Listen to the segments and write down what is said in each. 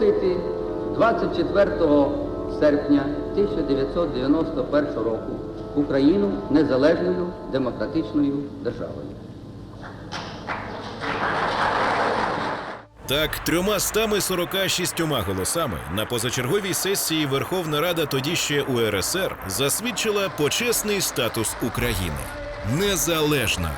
оголосити 24 серпня 1991 року Україну незалежною демократичною державою. Так, трьома стами сорока шістьома голосами на позачерговій сесії Верховна Рада тоді ще УРСР засвідчила почесний статус України незалежна.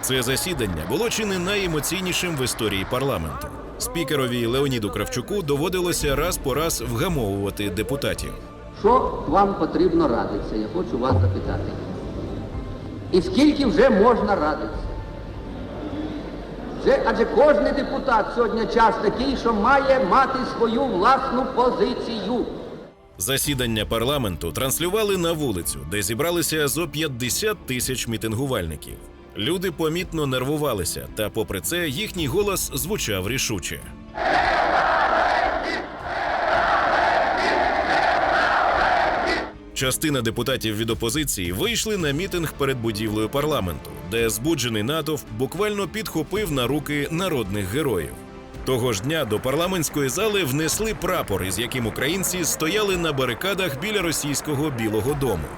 Це засідання було чи не найемоційнішим в історії парламенту. Спікерові Леоніду Кравчуку доводилося раз по раз вгамовувати депутатів. Що вам потрібно радитися? Я хочу вас запитати. І скільки вже можна радитися? Вже, адже кожен депутат сьогодні час такий, що має мати свою власну позицію. Засідання парламенту транслювали на вулицю, де зібралися зо 50 тисяч мітингувальників. Люди помітно нервувалися, та попри це їхній голос звучав рішуче. Частина депутатів від опозиції вийшли на мітинг перед будівлею парламенту, де збуджений натовп буквально підхопив на руки народних героїв. Того ж дня до парламентської зали внесли прапор, із яким українці стояли на барикадах біля російського Білого Дому.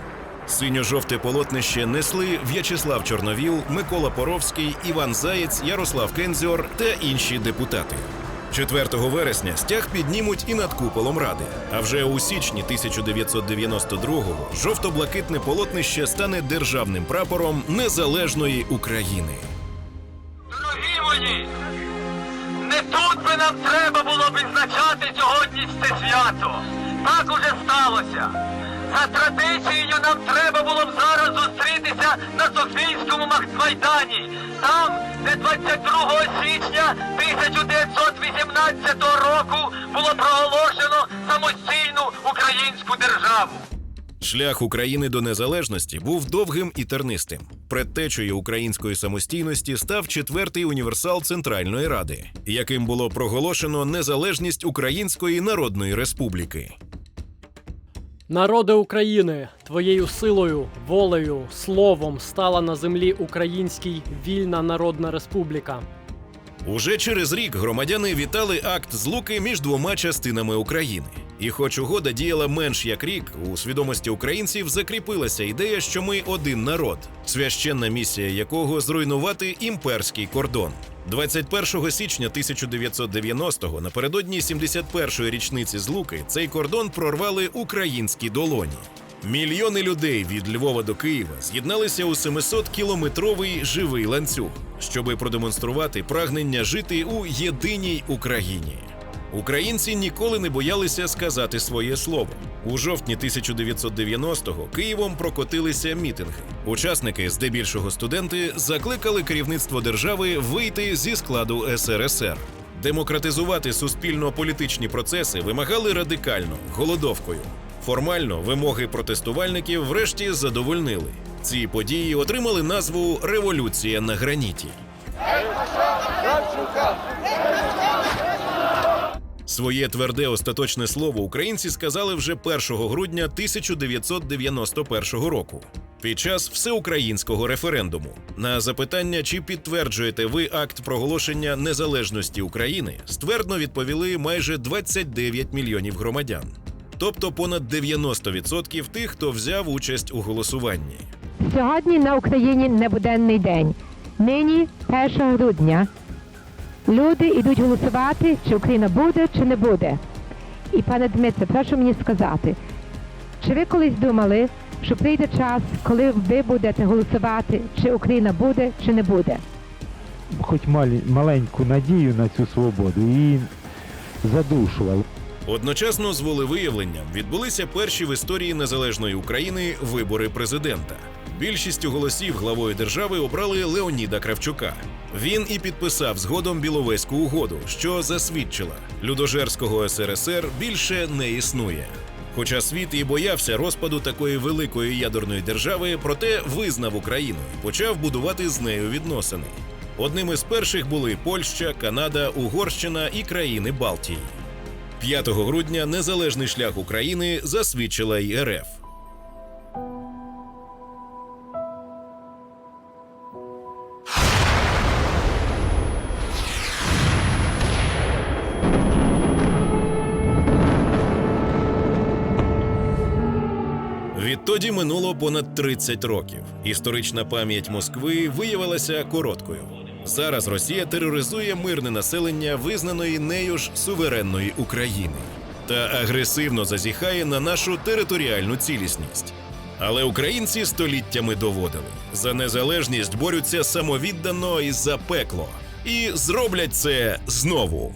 Синьо-жовте полотнище несли В'ячеслав Чорновіл, Микола Поровський, Іван Заєць, Ярослав Кензіор та інші депутати. 4 вересня стяг піднімуть і над куполом ради. А вже у січні 1992-го жовто-блакитне полотнище стане державним прапором незалежної України. Дорогі мої, не тут би нам треба було б відзначати сьогодні це свято. Так уже сталося. За традицією нам треба було б зараз зустрітися на Софійському Махмайдані. Там, де 22 січня 1918 року було проголошено самостійну українську державу. Шлях України до незалежності був довгим і тернистим. Предтечею української самостійності став четвертий універсал Центральної Ради, яким було проголошено незалежність Української Народної Республіки. Народи України, твоєю силою, волею, словом стала на землі українській вільна народна республіка. Уже через рік громадяни вітали акт злуки між двома частинами України. І хоч угода діяла менш як рік, у свідомості українців закріпилася ідея, що ми один народ, священна місія якого зруйнувати імперський кордон. 21 січня 1990-го, напередодні 71-ї річниці злуки, цей кордон прорвали українські долоні. Мільйони людей від Львова до Києва з'єдналися у 700-кілометровий живий ланцюг, щоби продемонструвати прагнення жити у єдиній Україні. Українці ніколи не боялися сказати своє слово. У жовтні 1990-го Києвом прокотилися мітинги. Учасники, здебільшого студенти, закликали керівництво держави вийти зі складу СРСР. Демократизувати суспільно-політичні процеси вимагали радикально голодовкою. Формально вимоги протестувальників врешті задовольнили. Ці події отримали назву Революція на граніті. Своє тверде остаточне слово українці сказали вже 1 грудня 1991 року під час всеукраїнського референдуму. На запитання, чи підтверджуєте ви акт проголошення незалежності України, ствердно відповіли майже 29 мільйонів громадян, тобто понад 90% тих, хто взяв участь у голосуванні. Сьогодні на Україні небуденний день. Нині 1 грудня. Люди йдуть голосувати, чи Україна буде, чи не буде. І пане Дмитре, прошу мені сказати, чи ви колись думали, що прийде час, коли ви будете голосувати, чи Україна буде, чи не буде? хоч малі, маленьку надію на цю свободу і задушували. Одночасно з волевиявленням відбулися перші в історії незалежної України вибори президента. Більшістю голосів главою держави обрали Леоніда Кравчука. Він і підписав згодом Біловезьку угоду, що засвідчила людожерського СРСР більше не існує. Хоча світ і боявся розпаду такої великої ядерної держави, проте визнав Україну і почав будувати з нею відносини. Одним із перших були Польща, Канада, Угорщина і країни Балтії. 5 грудня незалежний шлях України засвідчила й РФ. Відтоді минуло понад 30 років. Історична пам'ять Москви виявилася короткою. Зараз Росія тероризує мирне населення визнаної нею ж суверенної України та агресивно зазіхає на нашу територіальну цілісність. Але українці століттями доводили за незалежність борються самовіддано і за пекло, і зроблять це знову.